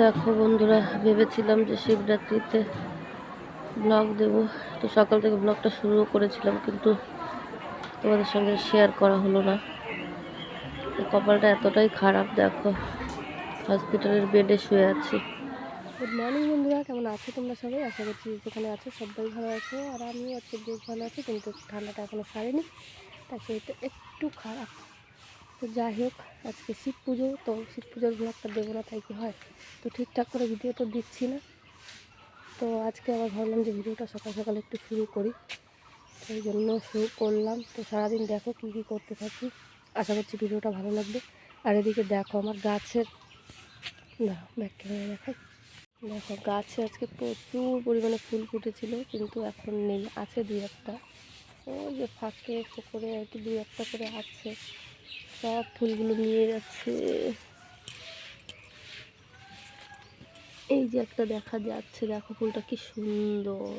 দেখো বন্ধুরা, ভেবেছিলাম যে শিবরাত্রিতে ব্লগ দেব। তো সকাল থেকে ব্লগটা শুরু করেছিলাম, কিন্তু তোমাদের সঙ্গে শেয়ার করা হলো না। কপালটা এতটাই খারাপ, দেখো হসপিটালের বেডে শুয়ে আছি। গুড মর্নিং বন্ধুরা, কেমন আছো তোমরা সবাই? আশা করছি যেখানে আছো সবাই ভালো আছো, আর আমিও আজকে বেশ ভালো আছি, কিন্তু ঠান্ডাটা এখনও সারেনি। তার শরীরটা একটু খারাপ। তো যাই হোক, আজকে শিব পুজো, তো শিব পুজোর ব্লগটা দেবো না, তাই কি হয়? তো ঠিকঠাক করে ভিডিও তো দিচ্ছি না। তো আজকে আবার ভাবলাম যে ভিডিওটা সকাল সকাল একটু শুরু করি। সেই জন্য শুরু করলাম। তো সারাদিন দেখো কী কী করতে থাকি। আশা করছি ভিডিওটা ভালো লাগবে। আর এদিকে দেখো আমার গাছের না ব্যাক ক্যামেরা দেখো দেখো গাছে আজকে প্রচুর পরিমাণে ফুল ফুটেছিল, কিন্তু এখন নেই, আছে দুই একটা। ওই যে ফাঁকে পুকুরে আর কি, দুই একটা করে আছে। সব ফুলগুলো নিয়ে যাচ্ছে। এই যে একটা দেখা যাচ্ছে, দেখো ফুলটা কি সুন্দর।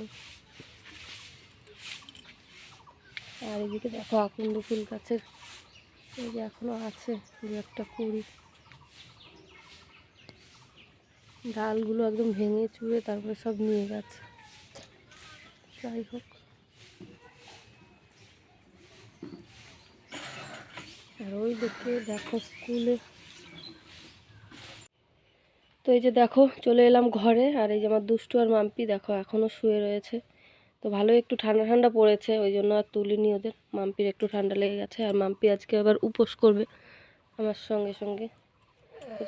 আর এদিকে দেখো আকন্দ ফুল গাছের, এই যে এখনও আছে দু একটা কুড়ি ডালগুলো একদম ভেঙে চুড়ে তারপরে সব নিয়ে গেছে। যাই হোক। আর ওই দিকে দেখো স্কুলে। তো এই যে দেখো, চলে এলাম ঘরে, আর এই যে আমার দুষ্টু আর মাম্পি দেখো এখনও শুয়ে রয়েছে। তো ভালো একটু ঠান্ডা ঠান্ডা পড়েছে, ওই জন্য আর তুলিনি ওদের। মাম্পির একটু ঠান্ডা লেগে গেছে, আর মাম্পি আজকে আবার উপোস করবে আমার সঙ্গে সঙ্গে।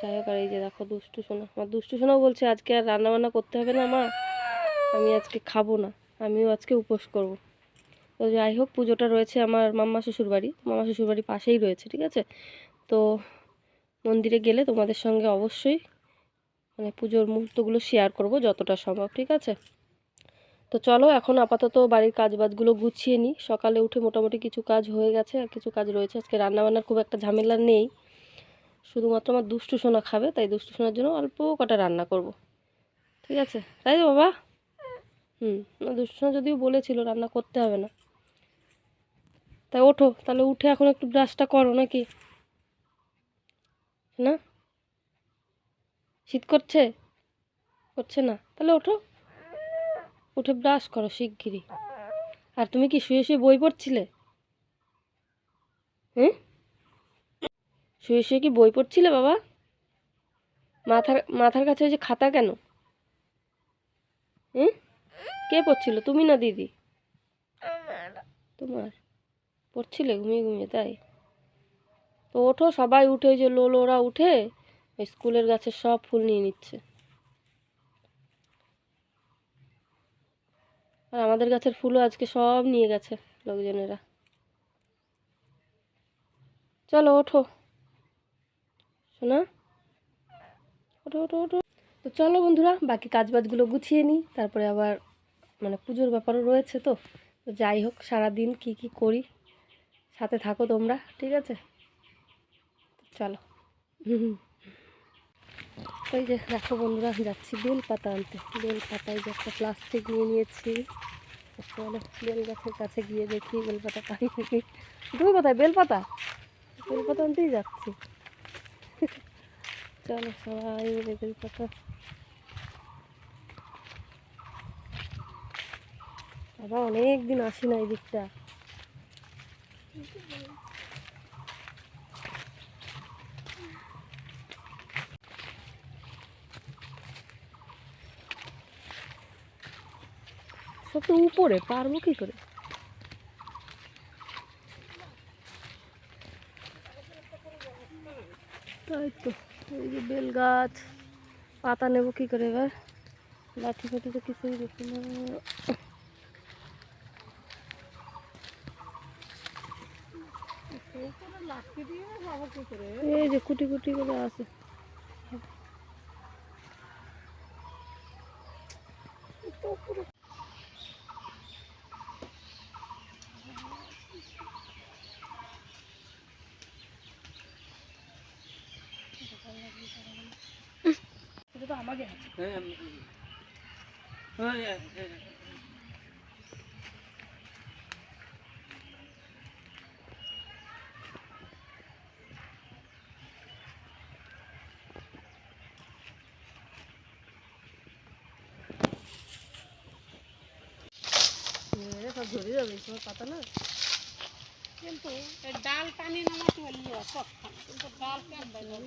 যাই হোক, আর এই যে দেখো দুষ্টু সোনা। আমার দুষ্টু সোনাও বলছে, আজকে আর রান্না বান্না করতে হবে না মা, আমি আজকে খাব না, আমিও আজকে উপোস করব। তো যাই হোক, পুজোটা রয়েছে আমার মাম্মা শ্বশুর বাড়ি। মামা শ্বশুর বাড়ি পাশেই রয়েছে, ঠিক আছে? তো মন্দিরে গেলে তোমাদের সঙ্গে অবশ্যই মানে পুজোর মুহূর্তগুলো শেয়ার করব যতটা সম্ভব, ঠিক আছে? তো চলো, এখন আপাতত বাড়ির কাজ বাজগুলো গুছিয়ে নিই। সকালে উঠে মোটামুটি কিছু কাজ হয়ে গেছে, আর কিছু কাজ রয়েছে। আজকে রান্নাবান্নার খুব একটা ঝামেলা নেই। শুধুমাত্র আমার দুষ্টু সোনা খাবে, তাই দুষ্টু সোনার জন্য অল্প কটা রান্না করব, ঠিক আছে? তাই তো বাবা? হুম দুষ্টু সোনা যদিও বলেছিল রান্না করতে হবে না। তাই ওঠো, তাহলে উঠে এখন একটু ব্রাশটা করো নাকি? না? শীত করছে? করছে না? তাহলে ওঠো। উঠে ব্রাশ করো শিগগিরই। আর তুমি কি শুয়ে শুয়ে বই পড়ছিলে? হুম শুয়ে শুয়ে কি বই পড়ছিলে বাবা? মাথার মাথার কাছে ওই যে খাতা কেন? হুম কে পড়ছিল? তুমি না দিদি? তোমার? পড়ছিলে ঘুমিয়ে ঘুমিয়ে, তাই? তো ওঠো, সবাই উঠে ওই যে লোল ওরা উঠে ওই স্কুলের গাছের সব ফুল নিয়ে নিচ্ছে। আর আমাদের গাছের ফুলও আজকে সব নিয়ে গেছে লোকজনেরা। চলো, ওঠো। শোনা? ওঠো ওঠো ওঠো। তো চলো বন্ধুরা, বাকি কাজ বাজগুলো গুছিয়ে নিই, তারপরে আবার মানে পুজোর ব্যাপারও রয়েছে তো যাই হোক, সারাদিন কি কি করি সাথে থাকো তোমরা, ঠিক আছে? চলো। ওই যে, দেখো বন্ধুরা, যাচ্ছি বেল পাতা আনতে। বেল পাতায় যে একটা প্লাস্টিক নিয়ে নিয়েছি। বেল গাছের কাছে গিয়ে দেখি, বেল পাতা পাই নাকি। তুমি কোথায় বেল পাতা? বেল পাতা আনতেই যাচ্ছি। চলো, সবাই মিলে বেল পাতা। বাবা অনেক দিন আসি না এই দিকটা সব তো উপরে, পারব কি করে? তাই তো, এই যে বেল গাছ পাতা নেব কি করে এবার? লাঠি ফাঠি তো কিছুই দেখি না। এই যে কুটি কুটি করে আছে। এটা তো আমাকে এরে সব ঝরে যাবে সময় পাতা না? কিন্তু ডাল টানি নামাতে পারলি সব খানা কিন্তু ডাল কাটবে না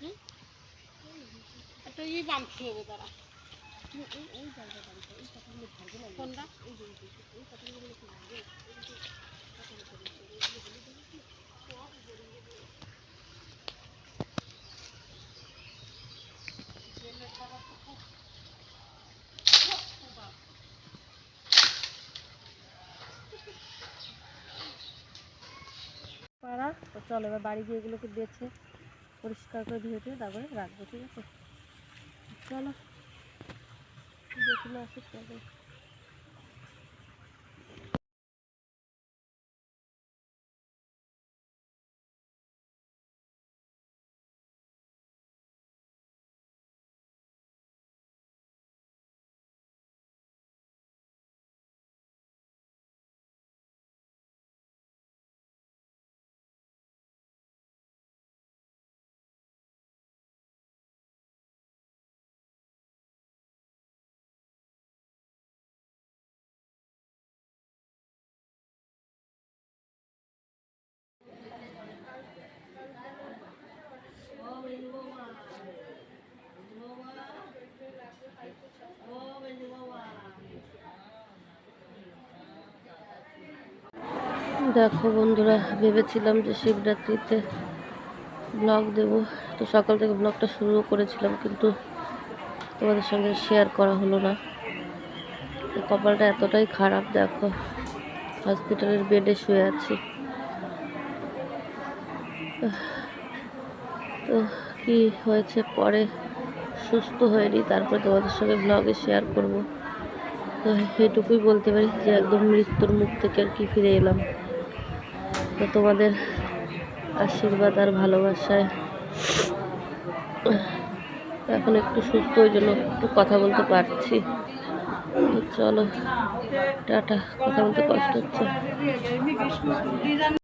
হুম? একটা ই বাঁধতে হবে তারা। কোনটা? তো চলো, এবার বাড়ি গিয়ে এগুলোকে বেছে পরিষ্কার করে ধুয়ে ধুয়ে তারপরে রাখব, ঠিক আছে? চলো, যেগুলো আছে চলো। দেখো বন্ধুরা, ভেবেছিলাম যে শিবরাত্রিতে ব্লগ দেব। তো সকাল থেকে ব্লগটা শুরু করেছিলাম, কিন্তু তোমাদের সঙ্গে শেয়ার করা হলো না। কপালটা এতটাই খারাপ, দেখো। হসপিটালের বেডে শুয়ে আছি। তো কি হয়েছে পরে? সুস্থ হয়নি, তারপরে তোমাদের সঙ্গে ব্লগে শেয়ার করব। তো এটুকুই বলতে পারি যে একদম মৃত্যুর মুখ থেকে আর কি ফিরে এলাম। তোমাদের আশীর্বাদ আর ভালোবাসায় এখন একটু সুস্থ, ওই জন্য একটু কথা বলতে পারছি। তো চলো, টাটা, কথা বলতে কষ্ট হচ্ছে।